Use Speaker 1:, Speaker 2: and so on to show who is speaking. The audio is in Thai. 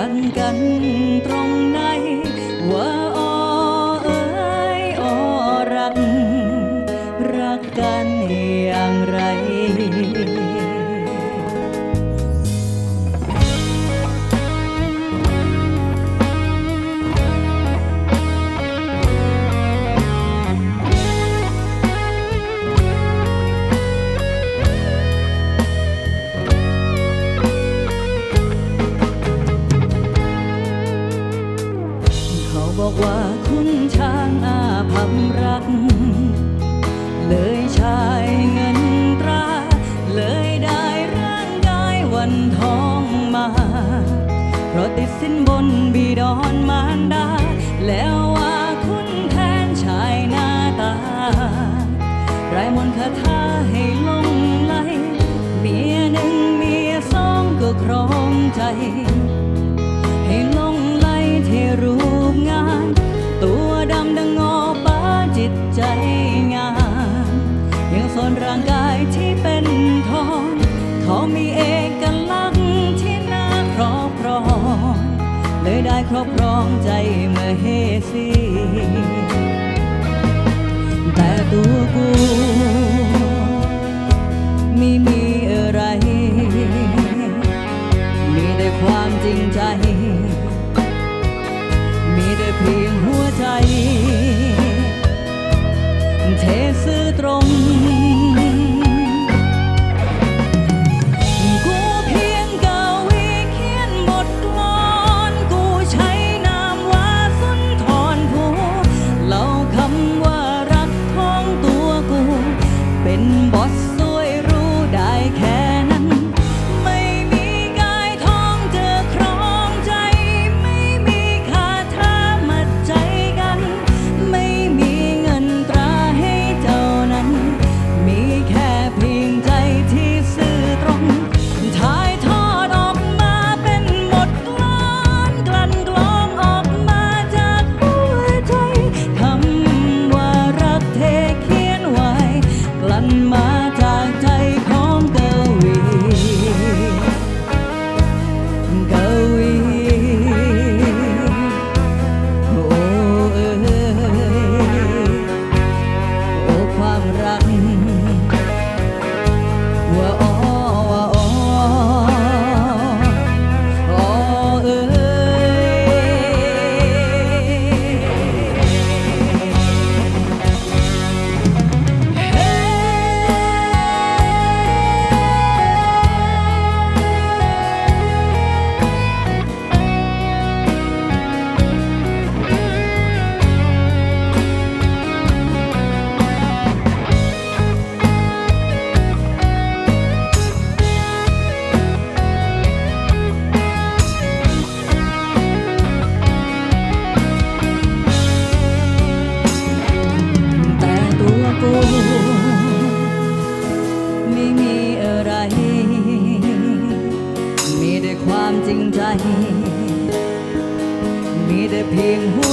Speaker 1: ลันกันตรงไหนว่าอ้อเอ้ยอ้อรัก รักกันอย่างไร เลยใช้เงินตรา เลยได้ร่างกายวันทองมา เพราะติดสินบนบีดอนมารดา แล้วว่าคุณแทนชายหน้าตา รามนคาถา เลยได้ครอบครองใจเมื่อเฮซีแต่ตัวกู boss. 平湖